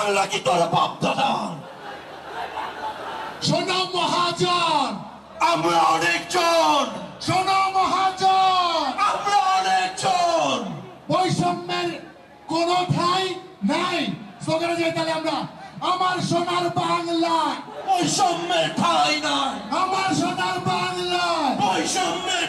বাংলা কি তোর বাপদাদা শোনো মহাজন আমরা অনেকজন শোনো মহাজন আমরা অনেকজন বৈষম্যের কোন ঠাই নাই। স্লোগানে যাই তাহলে আমরা আমার সোনার বাংলায়। বৈষম্যের ঠাই নাই। আমার সোনার বাংলায়। বৈষম্যের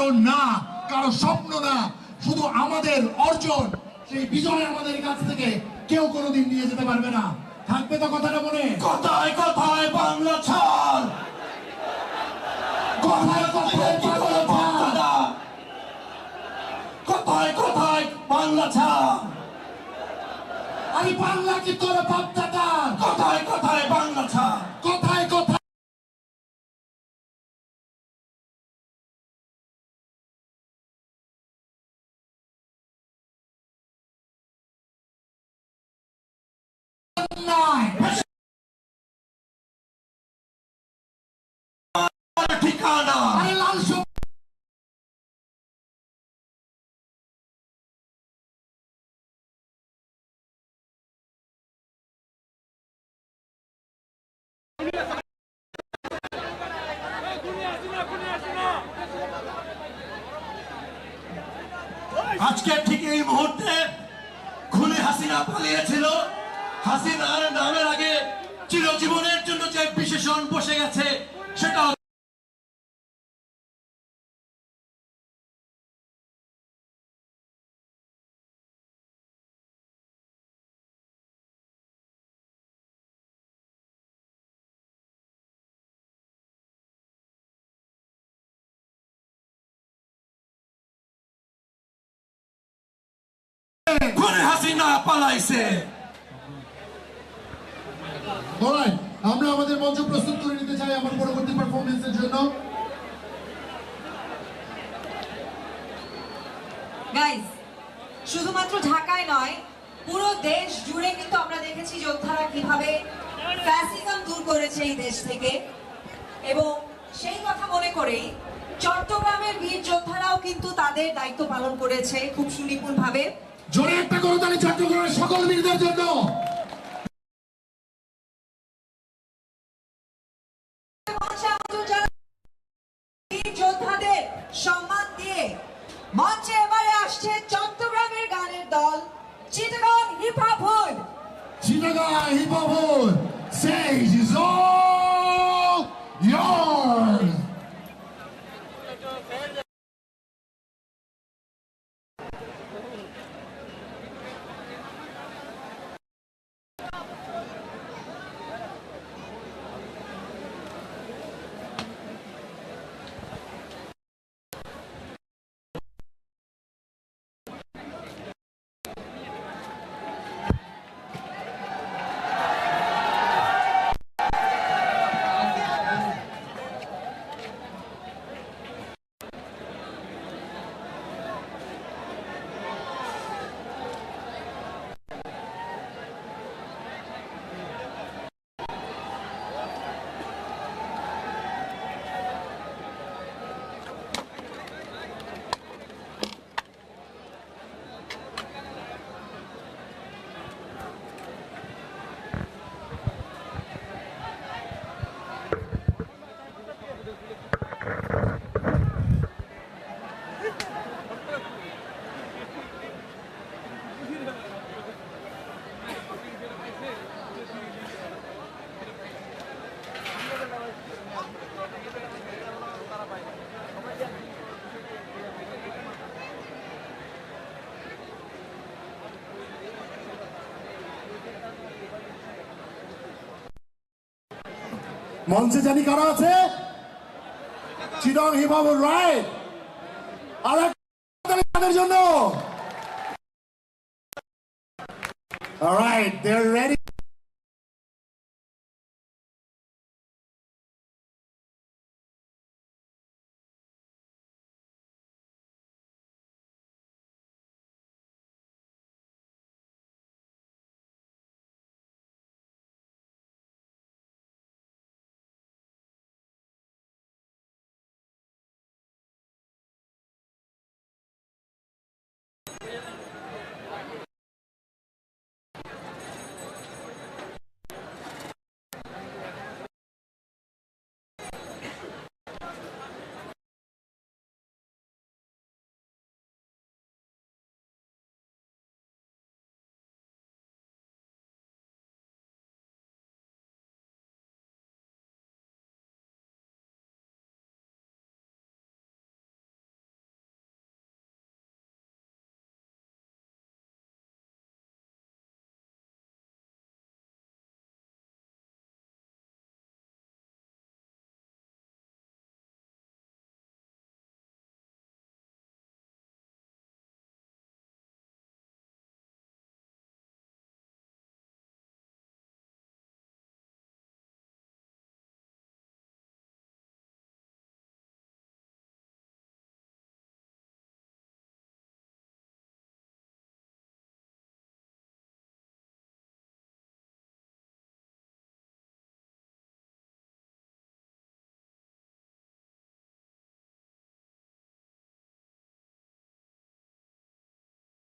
কারণ না কারও স্বপ্ন না শুধু আমাদের অর্জন। সেই বিজয় আমাদের কাছ থেকে কেউ কোনোদিন নিয়ে যেতে পারবে না। থাকবে তো কথাটা মনে? কোথায় কোথায় বাংলা ছাড়। কথায় কথায় বাংলা কোথায় কোথায় বাংলা ছাড়। আরে বাংলা কি তোর বাপ কোথায় কোথায় বাংলা ছাড়। আজকে ঠিক এই মুহূর্তে খুনি হাসিনা পালিয়েছিল। হাসিনার নামের আগে চিরজীবনের জন্য যে বিশেষণ বসে গেছে সেটা খুনি হাসিনা পালাইছে। Alright, আমরা আমাদের মঞ্চ প্রস্তুত করে নিতে চাই আমার পরবর্তী পারফরমেন্সের জন্য। গাইজ শুধুমাত্র ঢাকায় নয় পুরো দেশ জুড়ে কিন্তু আমরা দেখেছি যোদ্ধারা কীভাবে ফ্যাসিজম দূর করেছে এই দেশ থেকে। এবং সেই কথা মনে করেই চট্টগ্রামের বীর যোদ্ধারাও কিন্তু তাদের দায়িত্ব পালন করেছে খুব সুনিপুণ ভাবে জোরে একটা করতালি চট্টগ্রামের সকল বীরদের জন্য। hip hop hood. Chinaga hip hop hood. Seis, dezoito. মঞ্চে জানি কারা আছে? চিরং হিমাবুর রায়। আর জন্য। All right, they're ready. Yeah.